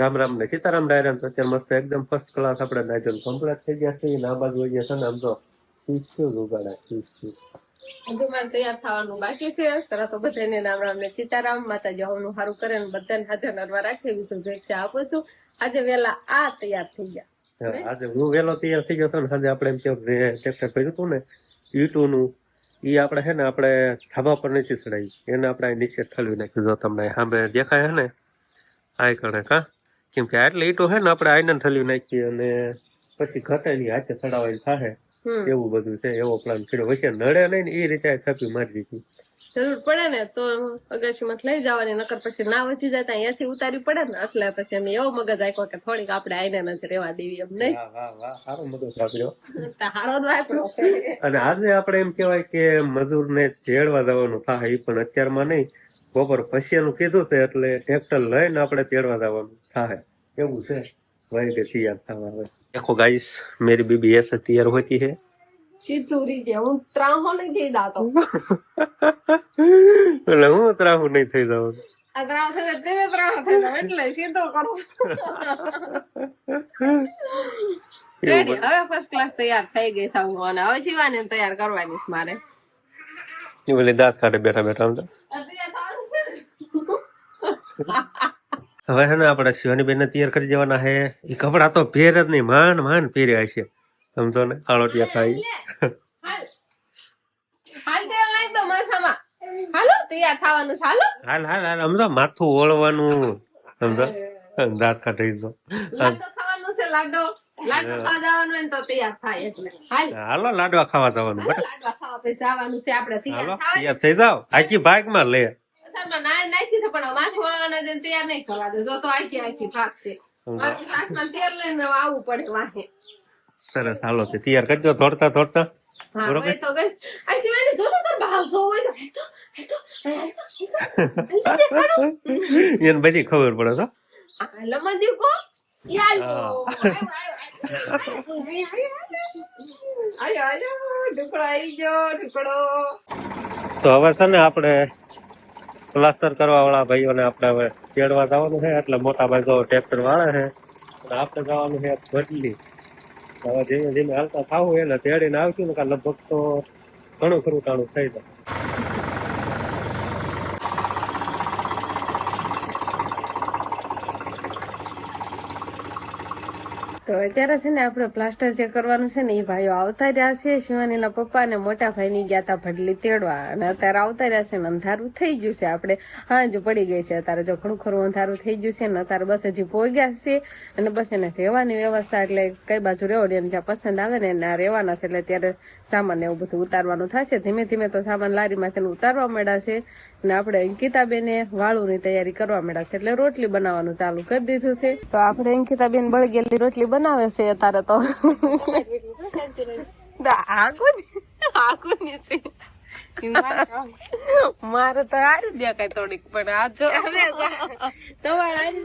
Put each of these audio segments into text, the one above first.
રામ રામ ને સીતારામ ડાયરામ તો અત્યારે મસ્ત એકદમ ફર્સ્ટ ક્લાસ આપણે નાઇજન કમ્પ્લીટ થઈ ગયા છે. ના બાજુ ગયા છે ને આમ તો કેવું ઉગાડા ફીસ હજુ મારે તૈયાર થવાનું બાકી છે. તરત તો બધાને નામ રામ ને સીતારામ માતાજી હવનું સારું કરે ને બધાને હાજર નરવા રાખી શુભેચ્છા આપું છું. આજે વેલા આ તૈયાર થઈ ગયા. આજે હું વેલો તૈયાર થઈ ગયો છું આજે આપણે એમ કે ટ્રેક્ટર કર્યું હતું ને ઈટું નું એ આપણે છે ને આપણે ધાબા પર નથી ચડાવી. એને આપણે નીચે ઠલવી નાખ્યું. જો તમને સામે દેખાય છે ને? આ કણે કા કેમ કે આટલે ઈટો હે ને આપણે આઈને થલ્યું નાખીએ અને પછી ઘટાની હાથે ચડાવવાની થાય એવું બધું છે એવો પ્લાન કર્યો. વચ્ચે નડે નહીં ને એ રીતે આ થપી મારી દીધી. જરૂર પડે ને તો અગાશીમાં લઈ જવાની નકર પછી ના વધી જાય તો અહીંયાથી ઉતારી પડે ને એટલે પછી અમે એવો મગજ આપ્યો કે થોડીક આપણે આઈને જ રેવા દેવી એમ નહીં. સારો મગજ વાપર્યો સારો જ વાપરો અને આજે આપણે એમ કહેવાય કે મજૂરને જેડવા જવાનું થાય એ પણ અત્યારમાં નહીં. બપોર પછીનું કીધું છે એટલે ટ્રેક્ટર લઈને આપણે તેડવા જવાનું થાય એવું છે વહી કે તૈયાર થવા હવે देखो गाइस मेरी बीबी ऐसे तैयार होती है સીધું રીતે હું ત્રાહો લઈ ગઈ દાતો એટલે હું ત્રાહું નહીં થઈ જવાનું આ ત્રાહ થશે તેમે ત્રાહ થઈ જાવ એટલે સીધો કરું રેડી હવે ફર્સ્ટ ક્લાસ તૈયાર થઈ ગઈ સાવ અને હવે શિવાની તૈયાર કરવાની છે મારે એ બોલી દાંત કાઢે બેઠા બેઠા આમ તો હવે હે ને આપણે શિવાની બેન તૈયાર કરી જવાના છે એ કપડા તો પહેર જ નહીં માન માન પહેર્યા છે સમજો ને આળોટિયા ખાઈ. હાલ. હાલ તેલ નાખ દો માથામાં હાલો તૈયાર થવાનું હાલો. હાલ હાલ હાલ. સમજો માથું ઓળવાનું. સમજો દાંત કાઢી દો ખાવાનું છે લાડો. હાલ. લાડવા ખાવા જવાનું. હાલો તૈયાર થઈ જાવ આખી ભાગમાં લે. બધામાં નાય નાખી છે પણ માથું વળવાના દે તૈયાર નહીં કરવા દે જો તો આખી આખી ભાગ છે. મારી સાસમાં તેલ લઈને આવવું પડે વાહે. સરસ. હાલો તે તૈયાર કરજો. થોડતા થોડતા બરોબર. તો ગઈશ આ સિવાયને જો ને તાર ભાવ જો હોય તો તો તો તો તો એને બધી ખબર પડે તો. આ લમદી કો? યાલ આયો. આયો ટુકડો આવી ગયો ટુકડો તો હવે છે ને આપણે પ્લાસ્ટર કરવા વાળા ભાઈઓને આપણે હવે તેડવા જવાનું છે. એટલે મોટા ભાઈ જો ટ્રેક્ટર વાળે છે અને આપણે જવાનું છે બદલી હવે ધીમે ધીમે હાલતા થાવું એટલે તેડીને આવશું ને લગભગ તો ઘણું ખરું ટાણું થઈ જાય. તો અત્યારે છે ને આપણે પ્લાસ્ટર જે કરવાનું છે ને એ ભાઈઓ આવતા રહ્યા છે. શિવાનીના પપ્પા અને મોટા ભાઈની ગયા તા ભડલી તેડવા. અને અત્યારે આવતા રહ્યા છે ને અંધારું થઈ ગયું છે આપણે. હાંજ પડી ગઈ છે. અત્યારે જો ઘણું ખરું અંધારું થઈ ગયું છે ને અત્યારે બસ હજી પહોંચ્યા છે. અને બસ એને રહેવાની વ્યવસ્થા એટલે કઈ બાજુ રહેવાની એને જ્યાં પસંદ આવે ને એના રહેવાના છે એટલે ત્યારે સામાન એવું બધું ઉતારવાનું થશે. ધીમે ધીમે તો સામાન લારીમાંથી ઉતારવા મળ્યા છે. અને આપણે અંકિતાબેને વાળુની તૈયારી કરવા માંડ્યા છે એટલે રોટલી બનાવવાનું ચાલુ કરી દીધું છે. તો આપણે અંકિતાબેન બળગેલી રોટલી બનાવે છે અત્યારે તો. મારે તો હારી દે કઈ થોડીક પણ આ જો. તમારે આજે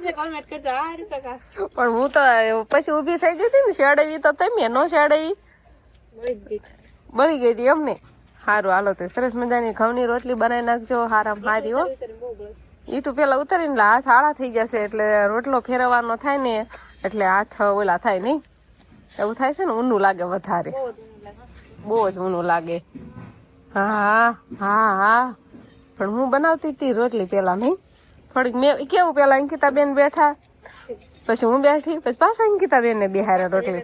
પણ હું તો પછી ઊભી થઈ ગઈ હતી ને શેડવી તો તમે નો શેડવી બળી ગઈ. હતી અમને સારું હાલો તે સરસ મજાની ઘઉંની રોટલી બનાવી નાખજો, હારામ હારી, હો. ઈટુ પેલા ઉતારીને એટલે હાથ આળા થઈ ગયા છે, એટલે રોટલો ફેરવવાનો થાય ને, એટલે હાથ ઓલા થાય નહીં. એવું થાય છે ને ઊનું લાગે વધારે. બહુ જ ઊનું લાગે. હા હા હા પણ હું બનાવતી હતી રોટલી પેલા નહીં. થોડીક મેં કેવું પેલા અંકિતા બેન બેઠા? પછી હું બેઠી પછી પાછા અંકિતા બેન ને બિહારે રોટલી.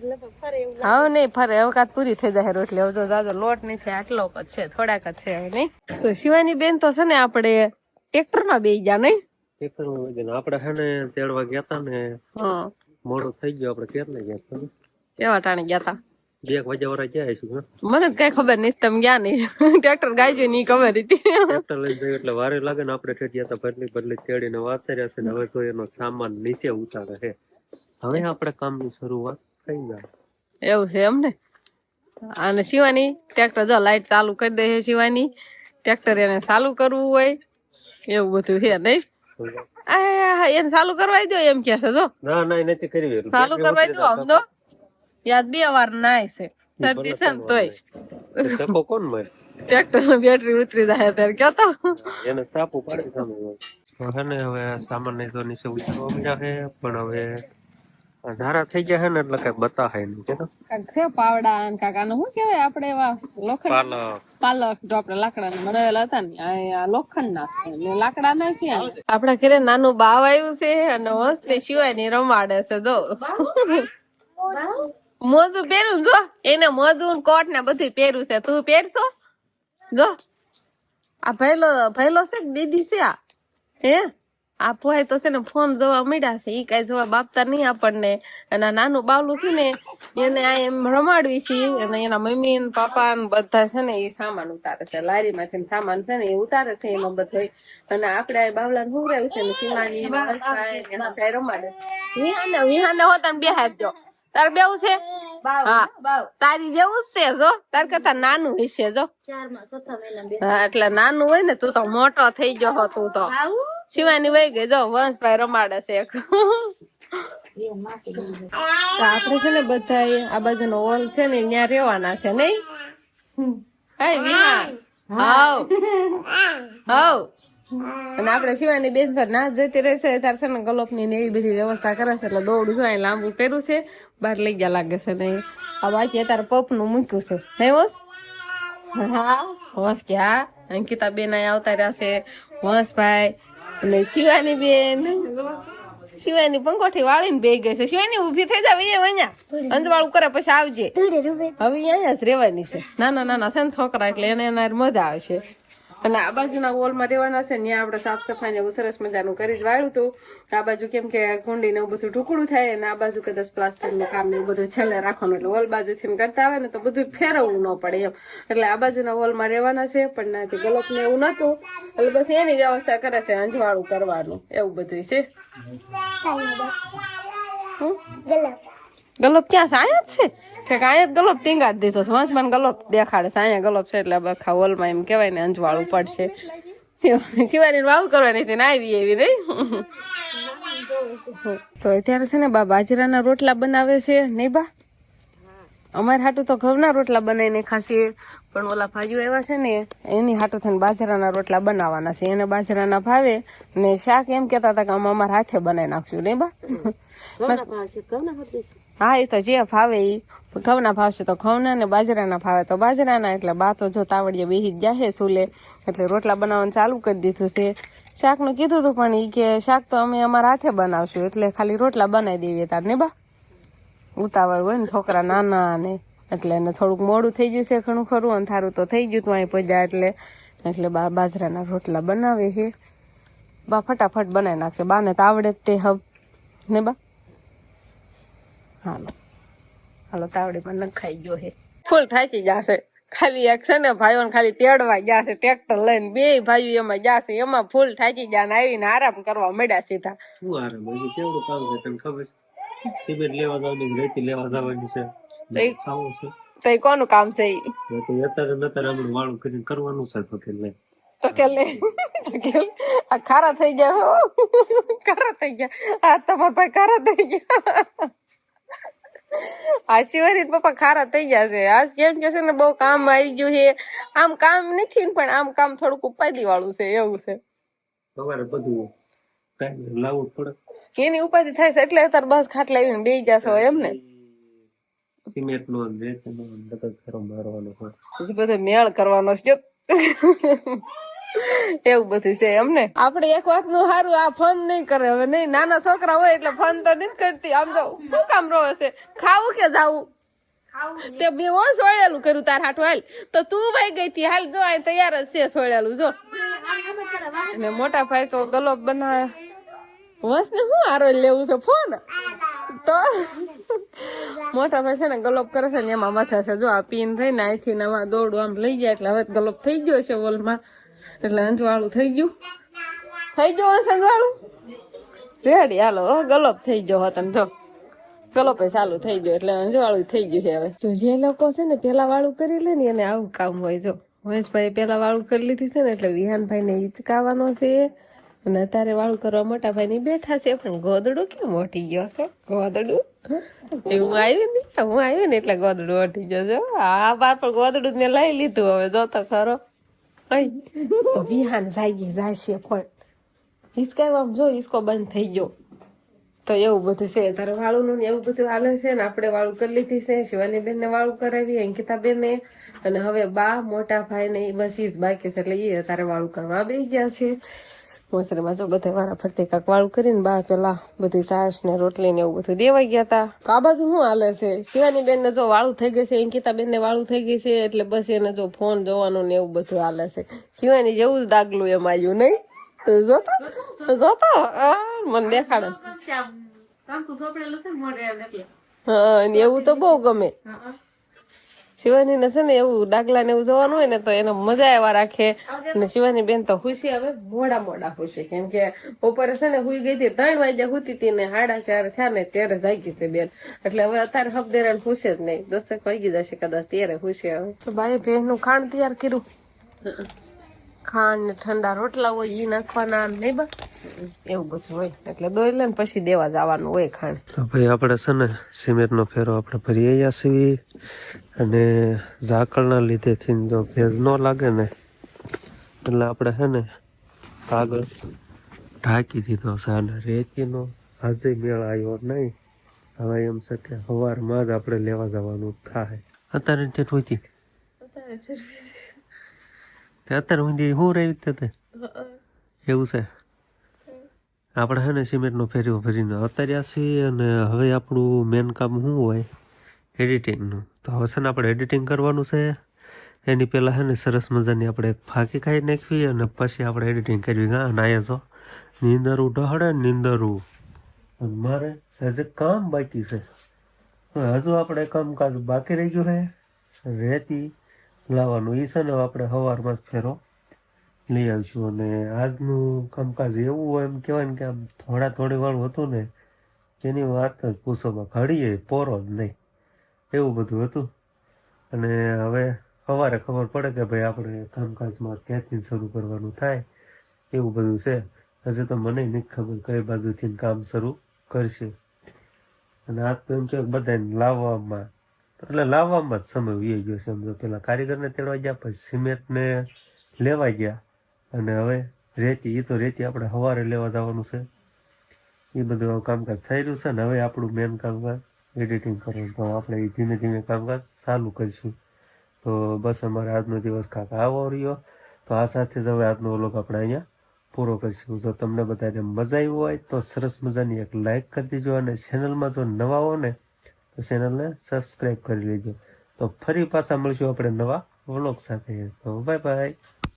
હા નહીં ફરે અવકાત પૂરી થઈ જાય રોટલી. હવે જો જાજો લોટ નથી આટલો જ છે થોડાક જ છે હવે નહીં. તો શિવાની બેન તો છે ને આપણે ટ્રેક્ટરમાં બેસી ગયા નહીં? ટ્રેક્ટરમાં વજન આપણે છે ને તેડવા ગયા હતા ને હા. મોડું થઈ ગયું આપણે ક્યારે ગયા હતા કેવા ટાણે ગયા તા? બે એક વાગ્યા વાળા ક્યાં આવીશું મને કઈ ખબર નહીં તમે ગયા નહીં ટ્રેક્ટર ગાય નહીં ખબર હતી ટ્રેક્ટર લઈને જઈએ એટલે વારે લાગે ને આપણે ઠેઠ ગયા ભરલી ભરલી તેડીને વાતર્યા છે ને હવે તો એનો સામાન નીચે ઉતારે છે હવે આપણે કામની શરૂઆત થઈ જાય એવું છે એમ ને અને શિવાની ટ્રેક્ટર જો લાઈટ ચાલુ કરી દે છે શિવાની ટ્રેક્ટર એને ચાલુ કરવું હોય એવું બધું છે નહીં એને ચાલુ કરવા દો એમ કે છે જો ના ના નથી કરી ચાલુ કરવા દો આમ તો યાદ બે વાર નાય છે. શરદી છે ને તોય. ધક્કો કોણ મારે? ટ્રેક્ટરની બેટરી ઉતરી જાય ત્યારે કહેતો એને સાપુ પાડી સામે હે ને હવે સામાન નહીં તો નીચે ઉતરવા મળ્યા છે પણ હવે આ ધારા થઈ ગયા છે ને એટલે કઈ બતાવાય નહીં કે કાંઈક છે પાવડા અને કાકાનું શું કહેવાય આપણે એવા લોખંડ? પાલક. પાલક જો આપણે લાકડાના બનાવેલા હતા ને આ લોખંડ ના છે લાકડા ના છે આપડા ઘરે નાનું બાવ આવ્યું છે અને મસ્ત સિવાયની રમાડે છે જો. મોજું પહેરું જો. એને મોજું કોટ ને બધું પહેર્યું છે. તું પહેરશો? જો. આ ભયલો ભયલો છે દીદી છે આ? હે? આ પોય તો છે ને ફોન જોવા મળ્યા છે. ઈ કઈ જોવા બાપતા નહીં આપણને. અને નાનું બાવલું છે ને, એને આ એમ રમાડવી છે. અને એના મમ્મી ને પાપા ને બધા છે ને એ સામાન ઉતારે છે. લારી માંથી સામાન છે ને એ ઉતારે છે એમાં બધો અને આપડે આ બાવલા ને હુંરાયું છે ને સીમાની ને હસભાઈ ને એના ભાઈ રમાડે. વિહાને વિહાને હોતા બે હાથ જો તાર બેવું છે? હા. તારી જેવું જ છે જો. તાર કરતા નાનું હશે જો. એટલે નાનું હોય ને તું તો મોટો થઈ ગયો હો તું તો. શિવાની વહી ગઈ જો વંશભાઈ રમાડે છે એક. આપડે છે ને બધા આ બાજુનો હોલ છે ને ત્યાં રેવાના છે નઈ હાય વિહાન હાવ. હાવ. અને આપણે શિવાની બેન પર ના જતી રહેશે તાર છે ને ગલોપની ને એવી બધી વ્યવસ્થા કરે છે એટલે દોડું છું અહીં લાંબુ કર્યું છે. બહાર લઈ ગયા લાગે છે નહીં આ બાકી અત્યારે પપનું મૂક્યું છે. નહીં વંશ? હા વંશ કે હા. અંકિતા બેન અહીં આવતા રહ્યા છે. વંશભાઈ અને શિવાની બેન. શિવાની પંખોઠી વાળીને બે ગઈ છે. શિવાની ઊભી થઈ જાવ એ અહીંયા. અંજવાળું કરે પછી આવજે. હવે અહીંયા જ રહેવાની છે. નાના નાના છે ને છોકરા એટલે એને એના મજા આવશે. અને આ બાજુના વોલમાં રહેવાના છે ત્યાં આપણે સાફ સફાઈ ને એવું સરસ મજાનું કરી જ વાળ્યું હતું. આ બાજુ કેમ કે કુંડીને એવું બધું ઢુકડું થાય અને આ બાજુ કદાચ પ્લાસ્ટિકનું કામ એવું બધું છેલ્લે રાખવાનું એટલે વોલ બાજુથી કરતા આવે ને તો બધું ફેરવવું ન પડે એમ. એટલે આ બાજુના વોલમાં રહેવાના છે પણ ના જે ગલોપ એવું નહોતું. એટલે બસ એની વ્યવસ્થા કરે છે અંજવાળું કરવાનું એવું બધું છે? ગલોપ. ક્યાં સાયા જ છે? કે અહીંયા ગલોપ ટીંગાડી દીધો છે. વંશમાન ગલોપ દેખાડે છે. અહીંયા ગલોપ છે એટલે બખા હોલમાં એમ કહેવાય ને અંજવાળું પડશે શિવાની વાવ કરવાની હતી ને આવી એવી નહીં? તો અત્યારે છે ને બા બાજરાના રોટલા બનાવે છે, નહીં બા? અમારે હાટું તો ઘઉંના રોટલા બનાવીને ખાસી પણ ઓલા ભાઈઓ એવા છે ને, એની હાટું થઈને બાજરાના રોટલા બનાવવાના છે. એને બાજરાના ભાવે ને શાક એમ કેતા હતા કે અમે અમારા હાથે બનાવી નાખશું, નહીં બા? હા, એ તો જે ભાવે એ ઘઉંના ભાવશે તો ઘઉંના ને બાજરાના ભાવે તો બાજરાના એટલે બા તો જો તાવડીએ બેહી જ જાહે સૂલે. એટલે રોટલા બનાવવાનું ચાલુ કરી દીધું છે. શાકનું કીધું હતું પણ એ કે શાક તો અમે અમારા હાથે બનાવશું. એટલે ખાલી રોટલા બનાવી દેવીએ તાર, ને બા? ઉતાવળ હોય ને છોકરા નાના ને. એટલે એને થોડુંક મોડું થઈ ગયું છે ઘણું ખરું અને થારું તો થઈ ગયું તું અહીં પહોંચ્યા એટલે. એટલે બા બાજરાના રોટલા બનાવે છે. બા ફટાફટ બનાવી નાખશે. બાને તો આવડે જ તે હબ ને બા? હાલો હાલો તાવડીમાં નખાઈ ગયો હે. ફૂલ થાકી જશે ખાલી એક છે ને ભાઈઓને ખાલી તેડવા ગયા છે ટ્રેક્ટર લઈને બે ભાઈઓ એમાં ગયા છે. એમાં ફૂલ થાકી ગયા ને આવીને આરામ કરવા મળ્યા સીધા. શું આરામ? કેવડું કામ છે તને ખબર છે? સિમેન્ટ લેવા જવાની રેતી લેવા જવાની છે. ખાવું છે. તો એ કોનું કામ છે ઈ? તો અત્યારે નતર અત્યારે વાળું કરીને કરવાનું છે તો કે લે તો કે લે તો કે લે. આ ખારા થઈ ગયા હો. ખારા થઈ ગયા. આ તમારા ભાઈ ખારા થઈ ગયા. આ શિવારી પપ્પા ખારા થઈ ગયા છે. આજ કેમ કે છે ને બહુ કામ આવી ગયું છે. આમ કામ નથી પણ આમ કામ થોડુંક ઉપાધિ વાળું છે એવું છે. તમારે બધું લાવવું જ એની ઉપાધિ થાય છે એટલે અત્યારે બસ ખાટલા આવીને બેસી જશો એમ ને? સિમેન્ટ નો રેત નો બધો મેળ કરવાનો છે. એવું બધું છે એમને. આપણે એક વાતનું સારું, આ ફોન નહીં કરે. હવે નહીં, નાના છોકરા હોય એટલે ફોન તો નથી કરતી. આમ તો શું કામ રહો છે? ખાવું કે જાવું? તે બે ઓ સોળેલું કર્યું તાર હાટું હાલ. તો તું ભાઈ ગઈ હતી. હાલ જો, અહીં તૈયાર જ છે સોળેલું જો. અને મોટા ભાઈ તો ગલોબ બનાવે. વસ ને હું આરો લેવું છે? ફોન. તો મોટા ભાઈ છે ને ગલોપ કરે છે ને એમાં માથા છે. જો, આ પીન થઈને અહીંથી નવા દોડું આમ લઈ જાય એટલે હવે ગલોપ થઈ ગયો છે વોલમાં. એટલે અંજવાળું થઈ ગયું. થઈ ગયું હશે અંજવાળું? રેડી, હાલો ગલોપ થઈ ગયો હોત જો. ગલોપે ચાલુ થઈ ગયો, એટલે અંજવાળું થઈ ગયું છે હવે. તો જે લોકો છે ને પેલા વાળું કરી લે ને એને આવું કામ હોય, જો. મહેશભાઈ પેલા વાળું કરી લીધી છે ને એટલે વિહાનભાઈ ને હિચકાવાનો છે. અને અત્યારે વાળું કરવા મોટા ભાઈ ની બેઠા છે, પણ ગોદડું કેમ મોટી ગયો છે? ગોદડું? હું? આવી ને હું આવી ને એટલે ગોદડું ઓટી ગયો છે. આ બા પણ ગોદડું મેં લઈ લીધું હવે જોતો ખરો. ઓય તો વિહાન જાગી છે પણ હિસકાયો આમ જો હિસકો બંધ થઈ ગયો તો એવું બધું છે તારે વાળું ને એવું બધું હાલે છે ને આપણે વાળું કરી લીધી છે શિવાની બેન ને વાળું કરાવી અંકિતા બેન ને અને હવે બા મોટા ભાઈ ને બસ ઈ બાકી છે એટલે એ તારે વાળું કરવા બે ગયા છે મોસરીમાં જો બધા વારા ફરતી કાંક વાળું કરીને બા પેલા બધું છાશ ને રોટલી ને એવું બધું દેવાઈ ગયા હતા તો આ બાજુ શું હાલે છે? શિવાની બેન ને જો વાળું થઈ ગઈ છે અંકિતા બેન ને વાળું થઈ ગઈ છે એટલે બસ એને જો ફોન જોવાનું ને એવું બધું હાલે છે. શિવાની જેવું જ દાગલું એમ આવ્યું નહીં? જોતો? જોતો મને દેખાડે. હા એવું તો બહુ ગમે. શિવાની ને છે ને એવું ડાગલા ને એવું જોવાનું હોય ને તો એને મજા એવા રાખે. અને શિવાની બેન તો ખુશી હવે મોડા મોડા ખુશી કેમ કે બપોરે છે ને હુઈ ગઈ હતી ત્રણ વાગ્યા હુતી હતી ને સાડા ચાર થયા ને ત્યારે જાગી છે બેન. એટલે હવે અત્યારે હબદેરાને ખુશે જ નહીં. દસેક વાગી જશે કદાચ ત્યારે ખુશી હવે. તો ભાઈ બેનનું ખાણ તૈયાર કર્યું? ખાંડ ને ઠંડા રોટલા હોય એ નાખવાના નહીં બા. એવું બધું હોય. એટલે દોઈ લે ને પછી દેવા જવાનું હોય ખાંડ. તો ભાઈ આપણે છે ને સિમેન્ટનો ફેરો આપણે ભરી આવ્યા છીએ અને ઝાકળના લીધેથી જો ભેજ ન લાગે ને એટલે આપણે છે ને કાગળ ઢાંકી દીધો છે અને રેતીનો આજે મેળ આવ્યો નહીં. હવે એમ છે કે સવારમાં જ આપણે લેવા જવાનું થાય. અત્યારે ઠેઠ અત્યારે તે. અત્યારે ઊંધી હું રહી તે એવું છે. આપણે છે ને સિમેન્ટનો ફેરીઓ ફેરીને અતાર્યા છીએ અને હવે આપણું મેન કામ શું હોય? એડિટિંગનું તો હવે છે ને આપણે એડિટિંગ કરવાનું છે. એની પહેલાં છે ને સરસ મજાની આપણે ફાંકી ખાઈ નાખવી અને પછી આપણે એડિટિંગ કરવી. હા નાયા છો નીંદરું ડહડે નીંદરું. અને મારે હજે કામ બાકી છે. હજુ આપણે કામકાજ બાકી રહી ગયું છે. રેતી લાવવાનું. એ છે ને આપણે સવારમાં જ ફેરો લઈ આવીશું. અને આજનું કામકાજ એવું હોય એમ કહેવાય ને કે આમ થોડા થોડી વાળું હતું ને, એની વાત જ પૂછોમાં ઘડીએ, પોરો જ નહીં. એવું બધું હતું. અને હવે સવારે ખબર પડે કે ભાઈ આપણે કામકાજમાં ક્યાંથી શરૂ કરવાનું થાય. એવું બધું છે. હજી તો મને નથી ખબર કઈ બાજુથી કામ શરૂ કરશે. અને આજ તો એમ કે બધાને લાવવામાં એટલે લાવવામાં જ સમય વી ગયો છે. સમજો, પેલા કારીગરને તેડવા ગયા, પછી સિમેન્ટને લેવા ગયા અને હવે રેતી એ તો રેતી આપણે સવારે લેવા જવાનું છે. એ બધું કામકાજ થઈ રહ્યું છે ને હવે આપણું મેન કામકાજ એડિટિંગ કરવાનું. તો આપણે એ ધીમે ધીમે કામકાજ ચાલુ કરીશું. તો બસ અમારે આજનો દિવસ કાંક આવો રહ્યો. તો આ સાથે જ હવે આજનો વ્લોગ આપણે અહીંયા પૂરો કરીશું. જો તમને બધાને મજા આવી હોય તો સરસ મજાની એક લાઇક કરી દેજો અને ચેનલમાં જો નવા હો ને તો ચેનલને સબસ્ક્રાઈબ કરી લેજો. તો ફરી પાછા મળશું આપણે નવા વ્લોગ સાથે. તો બાય બાય